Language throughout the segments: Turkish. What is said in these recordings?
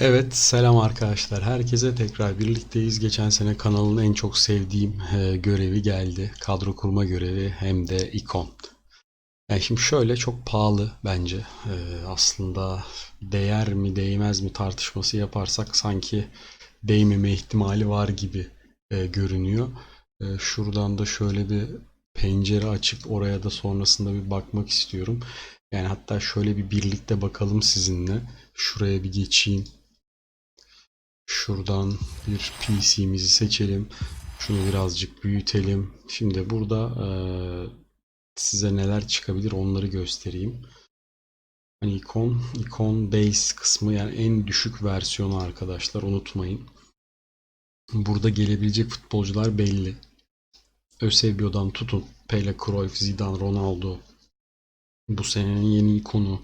Evet, selam arkadaşlar. Herkese tekrar birlikteyiz. Geçen sene kanalın en çok sevdiğim e, görevi geldi. Kadro kurma görevi hem de ikon. Yani şimdi şöyle çok pahalı bence. E, aslında değer mi değmez mi tartışması yaparsak sanki değmeme ihtimali var gibi e, görünüyor. E, şuradan da şöyle bir pencere açıp oraya da sonrasında bir bakmak istiyorum. Yani hatta şöyle bir birlikte bakalım sizinle. Şuraya bir geçeyim. Şuradan bir PC'mizi seçelim. Şunu birazcık büyütelim. Şimdi burada eee, size neler çıkabilir onları göstereyim. Hani ikon, ikon base kısmı yani en düşük versiyonu arkadaşlar unutmayın. Burada gelebilecek futbolcular belli. Eusebio'dan tutun. Pele, Cruyff, Zidane, Ronaldo. Bu senenin yeni ikonu.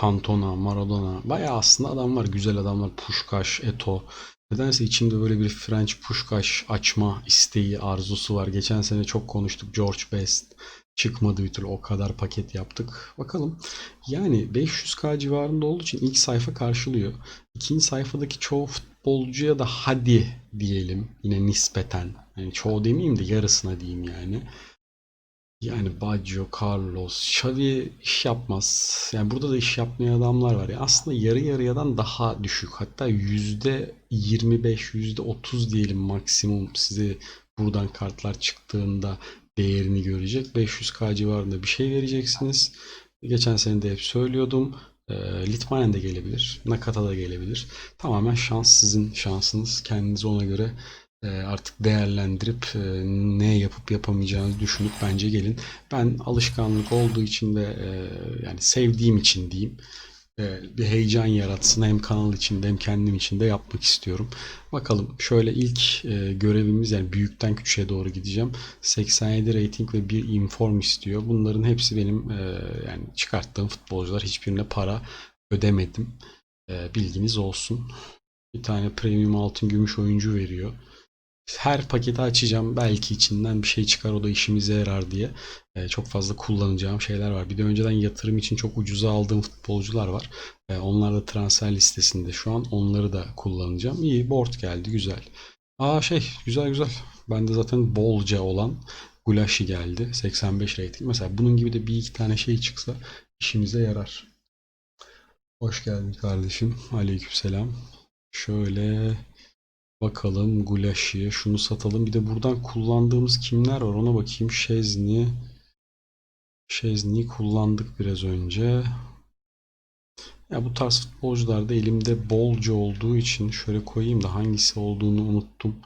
Cantona, Maradona. Bayağı aslında adam var. Güzel adamlar. Puskás, Eto'o. Nedense içimde böyle bir French Puskás açma isteği, arzusu var. Geçen sene çok konuştuk. George Best çıkmadı bir türlü. O kadar paket yaptık. Bakalım. Yani 500k civarında olduğu için ilk sayfa karşılıyor. İkinci sayfadaki çoğu futbolcuya da hadi diyelim. Yine nispeten. Yani çoğu demeyeyim de yarısına diyeyim yani. Yani Baggio, Carlos, Xavi iş yapmaz. Yani burada da iş yapmayan adamlar var. Yani aslında yarı yarıyadan daha düşük. Hatta yüzde 25, yüzde 30 diyelim maksimum size buradan kartlar çıktığında değerini görecek. 500k civarında bir şey vereceksiniz. Geçen sene de hep söylüyordum. E, Litmanen de gelebilir. Nakata da gelebilir. Tamamen şans sizin şansınız. Kendinizi ona göre artık değerlendirip e, ne yapıp yapamayacağınızı düşünüp bence gelin. Ben alışkanlık olduğu için ve e, yani sevdiğim için diyeyim e, bir heyecan yaratsın hem kanal içinde hem kendim için de yapmak istiyorum. Bakalım şöyle ilk görevimiz yani büyükten küçüğe doğru gideceğim. 87 rating ve bir inform istiyor. Bunların hepsi benim yani çıkarttığım futbolcular hiçbirine para ödemedim. Bilginiz olsun. Bir tane premium altın gümüş oyuncu veriyor her paketi açacağım. Belki içinden bir şey çıkar o da işimize yarar diye. Ee, çok fazla kullanacağım şeyler var. Bir de önceden yatırım için çok ucuza aldığım futbolcular var. Ee, onlar da transfer listesinde şu an. Onları da kullanacağım. İyi board geldi güzel. Aa şey güzel güzel. Bende zaten bolca olan Gulashi geldi. 85 rating. Mesela bunun gibi de bir iki tane şey çıksa işimize yarar. Hoş geldin kardeşim. Aleykümselam. Şöyle Bakalım Gulaşi'ye şunu satalım. Bir de buradan kullandığımız kimler var ona bakayım. Şezni. Şezni kullandık biraz önce. Ya bu tarz futbolcular da elimde bolca olduğu için şöyle koyayım da hangisi olduğunu unuttum.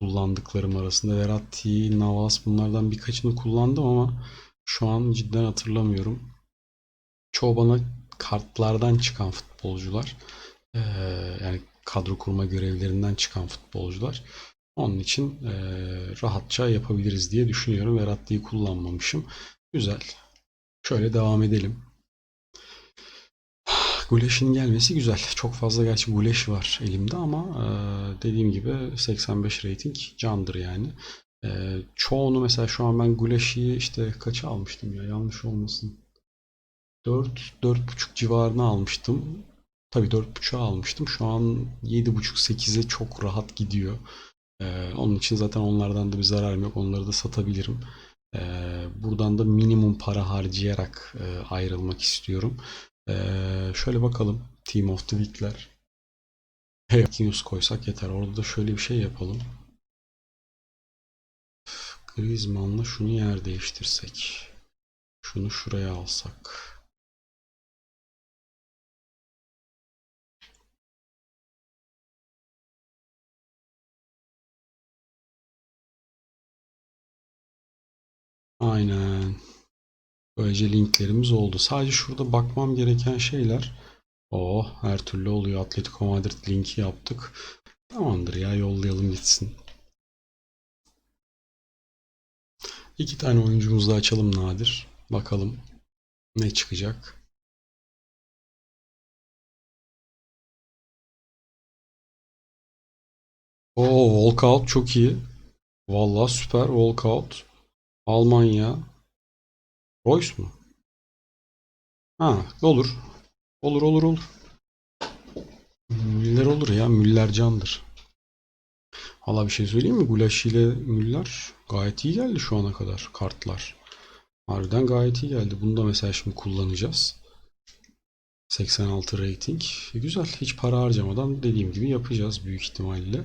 Kullandıklarım arasında Verratti, Navas bunlardan birkaçını kullandım ama şu an cidden hatırlamıyorum. Çoğu bana kartlardan çıkan futbolcular. Ee, yani kadro kurma görevlerinden çıkan futbolcular. Onun için e, rahatça yapabiliriz diye düşünüyorum. Verratti'yi kullanmamışım. Güzel. Şöyle devam edelim. Guleş'in gelmesi güzel. Çok fazla gerçi Guleş var elimde ama e, dediğim gibi 85 rating candır yani. E, çoğunu mesela şu an ben Guleş'i işte kaça almıştım ya yanlış olmasın. 4 4.5 civarına almıştım. Tabii 4.5'a almıştım. Şu an 7.5-8'e çok rahat gidiyor. Ee, onun için zaten onlardan da bir zararım yok. Onları da satabilirim. Ee, buradan da minimum para harcayarak e, ayrılmak istiyorum. Ee, şöyle bakalım. Team of the Week'ler. Marquinhos koysak yeter. Orada da şöyle bir şey yapalım. Griezmann'la şunu yer değiştirsek. Şunu şuraya alsak. Aynen. Böylece linklerimiz oldu. Sadece şurada bakmam gereken şeyler. Oh, her türlü oluyor. Atletico Madrid linki yaptık. Tamamdır ya yollayalım gitsin. İki tane oyuncumuzu da açalım Nadir. Bakalım ne çıkacak. Oo, walkout çok iyi. Vallahi süper walkout. Almanya. Royce mu? Ha, olur. Olur olur olur. şeyler olur ya. Müller candır. Valla bir şey söyleyeyim mi? Gulaş ile Müller gayet iyi geldi şu ana kadar kartlar. Harbiden gayet iyi geldi. Bunu da mesela şimdi kullanacağız. 86 rating. E, Güzel. Hiç para harcamadan dediğim gibi yapacağız büyük ihtimalle.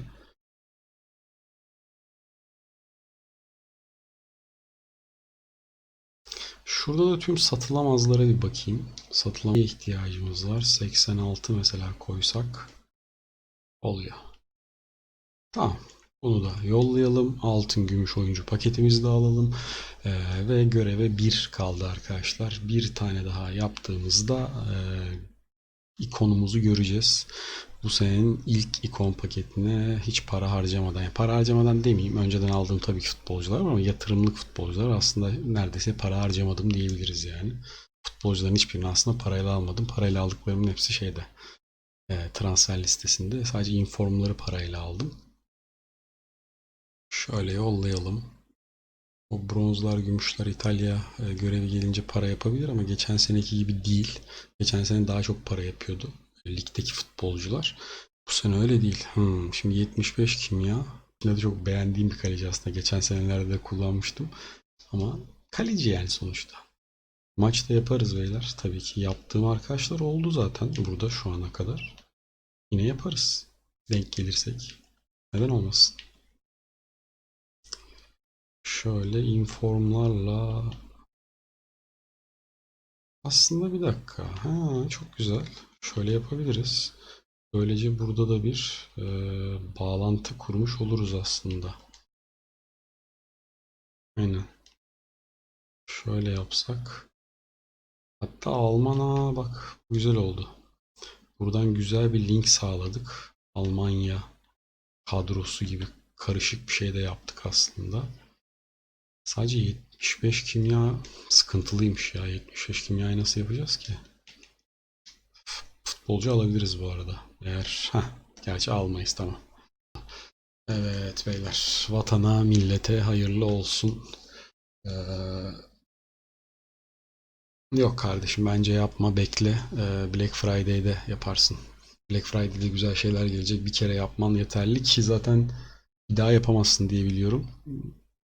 Şurada da tüm satılamazlara bir bakayım. Satılamaya ihtiyacımız var. 86 mesela koysak oluyor. Tamam. Bunu da yollayalım. Altın gümüş oyuncu paketimizi de alalım. Ee, ve göreve 1 kaldı arkadaşlar. Bir tane daha yaptığımızda e, ikonumuzu göreceğiz. Bu senenin ilk ikon paketine hiç para harcamadan, yani para harcamadan demeyeyim. Önceden aldığım tabii ki futbolcular ama yatırımlık futbolcular aslında neredeyse para harcamadım diyebiliriz yani. Futbolcuların hiçbirini aslında parayla almadım. Parayla aldıklarımın hepsi şeyde e, transfer listesinde. Sadece informları parayla aldım. Şöyle yollayalım. O bronzlar, gümüşler İtalya e, görevi gelince para yapabilir ama geçen seneki gibi değil. Geçen sene daha çok para yapıyordu. Ligdeki futbolcular. Bu sene öyle değil. Hmm, şimdi 75 kimya. Yine de çok beğendiğim bir kaleci aslında. Geçen senelerde de kullanmıştım. Ama kaleci yani sonuçta. Maçta yaparız beyler. Tabii ki yaptığım arkadaşlar oldu zaten burada şu ana kadar. Yine yaparız. Denk gelirsek. Neden olmasın? Şöyle informlarla aslında bir dakika. Ha, çok güzel. Şöyle yapabiliriz. Böylece burada da bir e, bağlantı kurmuş oluruz aslında. Aynen. Şöyle yapsak. Hatta Alman'a bak güzel oldu. Buradan güzel bir link sağladık. Almanya kadrosu gibi karışık bir şey de yaptık aslında. Sadece 75 kimya sıkıntılıymış ya. 75 kimyayı nasıl yapacağız ki? Futbolcu alabiliriz bu arada. Eğer heh, gerçi almayız tamam. Evet beyler. Vatana, millete hayırlı olsun. Ee, yok kardeşim bence yapma bekle. Ee, Black Friday'de yaparsın. Black Friday'de güzel şeyler gelecek. Bir kere yapman yeterli ki zaten bir daha yapamazsın diye biliyorum.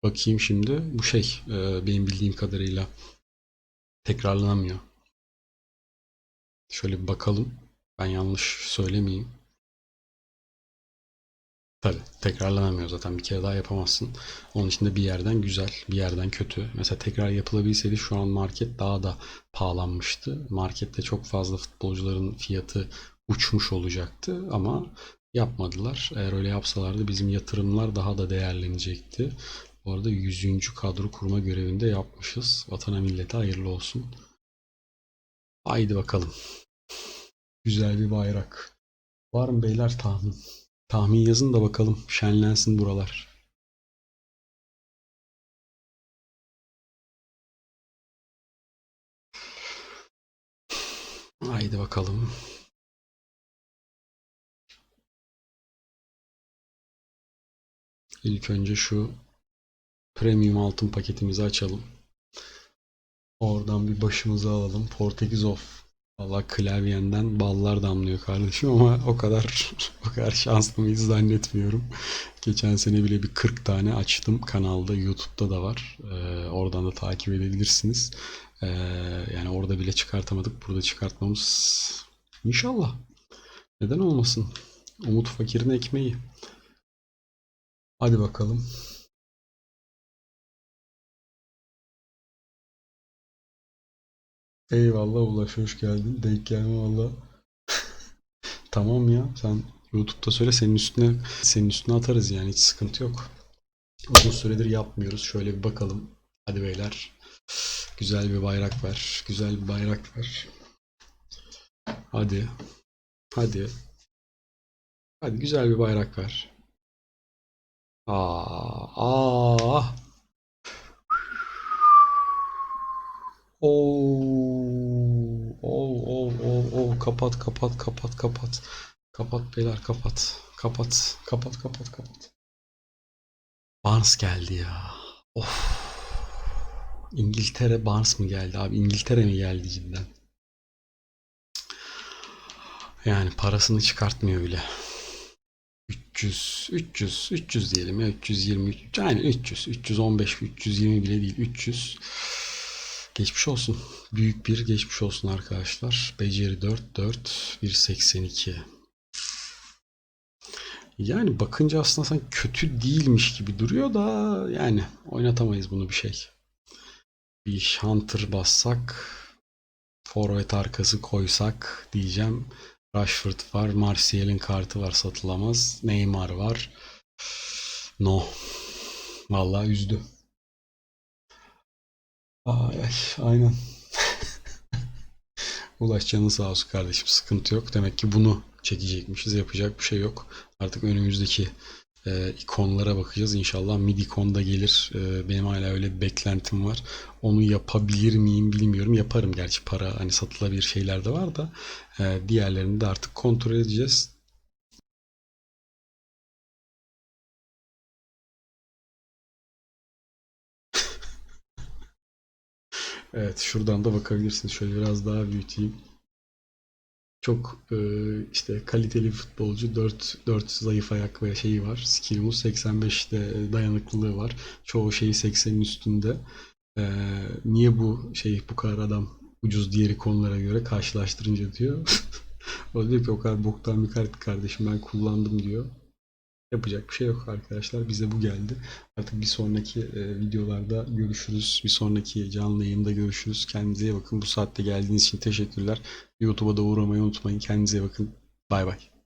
Bakayım şimdi. Bu şey e, benim bildiğim kadarıyla tekrarlanamıyor. Şöyle bir bakalım. Ben yanlış söylemeyeyim. Tabii tekrarlanamıyor zaten. Bir kere daha yapamazsın. Onun için de bir yerden güzel, bir yerden kötü. Mesela tekrar yapılabilseydi şu an market daha da pahalanmıştı. Markette çok fazla futbolcuların fiyatı uçmuş olacaktı ama yapmadılar. Eğer öyle yapsalardı bizim yatırımlar daha da değerlenecekti. Bu arada 100. kadro kurma görevinde yapmışız. Vatana millete hayırlı olsun. Haydi bakalım. Güzel bir bayrak. Var mı beyler tahmin? Tahmin yazın da bakalım. Şenlensin buralar. Haydi bakalım. İlk önce şu premium altın paketimizi açalım. Oradan bir başımızı alalım. Portekiz of. Valla klavyenden ballar damlıyor kardeşim ama o kadar o kadar şanslı mıyız zannetmiyorum. Geçen sene bile bir 40 tane açtım kanalda YouTube'da da var. Ee, oradan da takip edebilirsiniz. Ee, yani orada bile çıkartamadık. Burada çıkartmamız inşallah. Neden olmasın? Umut fakirin ekmeği. Hadi bakalım. Eyvallah Ulaş hoş geldin. Denk gelme valla. Tamam ya sen YouTube'da söyle senin üstüne senin üstüne atarız yani hiç sıkıntı yok. Uzun süredir yapmıyoruz. Şöyle bir bakalım. Hadi beyler. Güzel bir bayrak ver. Güzel bir bayrak ver. Hadi. Hadi. Hadi güzel bir bayrak ver. Aa, aa. Oo, Kapat, kapat, kapat, kapat. Kapat beyler, kapat. Kapat, kapat, kapat, kapat. Barnes geldi ya. Of. İngiltere Barnes mı geldi abi? İngiltere mi geldi cidden? Yani parasını çıkartmıyor bile. 300, 300, 300 diyelim ya 320, yani 300, 315, 320 bile değil 300. Geçmiş olsun. Büyük bir geçmiş olsun arkadaşlar. Beceri 4, 4, 182. Yani bakınca aslında sanki kötü değilmiş gibi duruyor da yani oynatamayız bunu bir şey. Bir Hunter bassak, forvet arkası koysak diyeceğim. Rashford var, Martial'in kartı var satılamaz. Neymar var. No. Vallahi üzdü. Ay, ay, aynen. Ulaş canın sağ olsun kardeşim. Sıkıntı yok. Demek ki bunu çekecekmişiz. Yapacak bir şey yok. Artık önümüzdeki e, ikonlara bakacağız. İnşallah mid ikon da gelir. E, benim hala öyle bir beklentim var. Onu yapabilir miyim bilmiyorum. Yaparım gerçi para hani satılabilir şeyler de var da. E, diğerlerini de artık kontrol edeceğiz. Evet, şuradan da bakabilirsiniz. Şöyle biraz daha büyüteyim. Çok e, işte kaliteli futbolcu 4 4 zayıf ayak ve şeyi var. Skill'umuz 85'te dayanıklılığı var. Çoğu şeyi 80'in üstünde. E, niye bu şey bu kadar adam ucuz diğeri konulara göre karşılaştırınca diyor. O diyor ki o kadar boktan bir kart kardeşim ben kullandım diyor. Yapacak bir şey yok arkadaşlar. Bize bu geldi. Artık bir sonraki e, videolarda görüşürüz. Bir sonraki canlı yayında görüşürüz. Kendinize iyi bakın. Bu saatte geldiğiniz için teşekkürler. YouTube'a da uğramayı unutmayın. Kendinize iyi bakın. Bay bay.